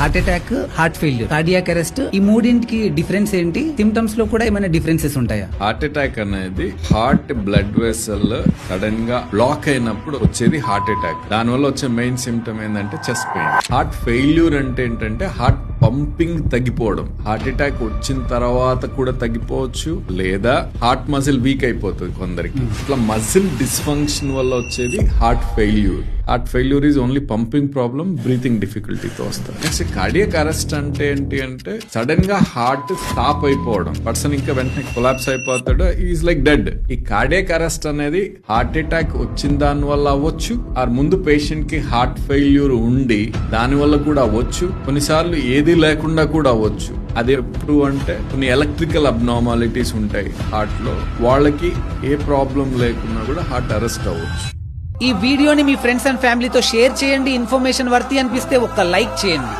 Heart attack heart failure cardiac arrest ఈ మూడింటికి difference ఏంటి? సిమ్టమ్స్లో కూడా ఏమైనా డిఫరెన్సెస్ ఉంటాయా? హార్ట్ అటాక్ అనేది హార్ట్ బ్లడ్ వెసల్ సడన్గా బ్లాక్ అయినప్పుడు వచ్చేది హార్ట్ అటాక్. దాని వల్ల వచ్చే మెయిన్ సిమ్టమ్ ఏంటంటే చెస్ట్ పెయిన్. హార్ట్ ఫెయిల్యూర్ అంటే ఏంటంటే హార్ట్ పంపింగ్ తగ్గిపోవడం. హార్ట్ అటాక్ వచ్చిన తర్వాత కూడా తగ్గిపోవచ్చు లేదా హార్ట్ మజిల్ వీక్ అయిపోతుంది కొందరికి. ఇట్లా మజిల్ డిస్ఫంక్షన్ వల్ల వచ్చేది heart failure. Heart failure is only pumping problem breathing డిఫికల్టీతో వస్తుంది. నెక్స్ట్ కార్డియక్ అరెస్ట్ అంటే ఏంటి అంటే సడన్గా హార్ట్ స్టాప్ అయిపోవడం. పర్సన్ ఇంకా వెంటనే కొలాప్స్ అయిపోతాడు ఈజ్ లైక్ డెడ్ ఈ కార్డియక్ అరెస్ట్ అనేది హార్ట్ అటాక్ వచ్చిన దాని వల్ల అవ్వచ్చు ఆ ముందు పేషెంట్కి హార్ట్ ఫెయిల్యూర్ ఉండి దాని వల్ల కూడా అవ్వచ్చు కొన్నిసార్లు ఏది లేకుండా కూడా అవ్వచ్చు. అది ఎప్పుడు అంటే కొన్ని ఎలక్ట్రికల్ అబ్నార్మాలిటీస్ ఉంటాయి హార్ట్లో. వాళ్ళకి ఏ ప్రాబ్లం లేకున్నా కూడా హార్ట్ అరెస్ట్ అవ్వచ్చు. ఈ వీడియోని మీ ఫ్రెండ్స్ అండ్ ఫ్యామిలీతో షేర్ చేయండి. ఇన్ఫర్మేషన్ వర్తి అనిపిస్తే ఒక్క లైక్ చేయండి.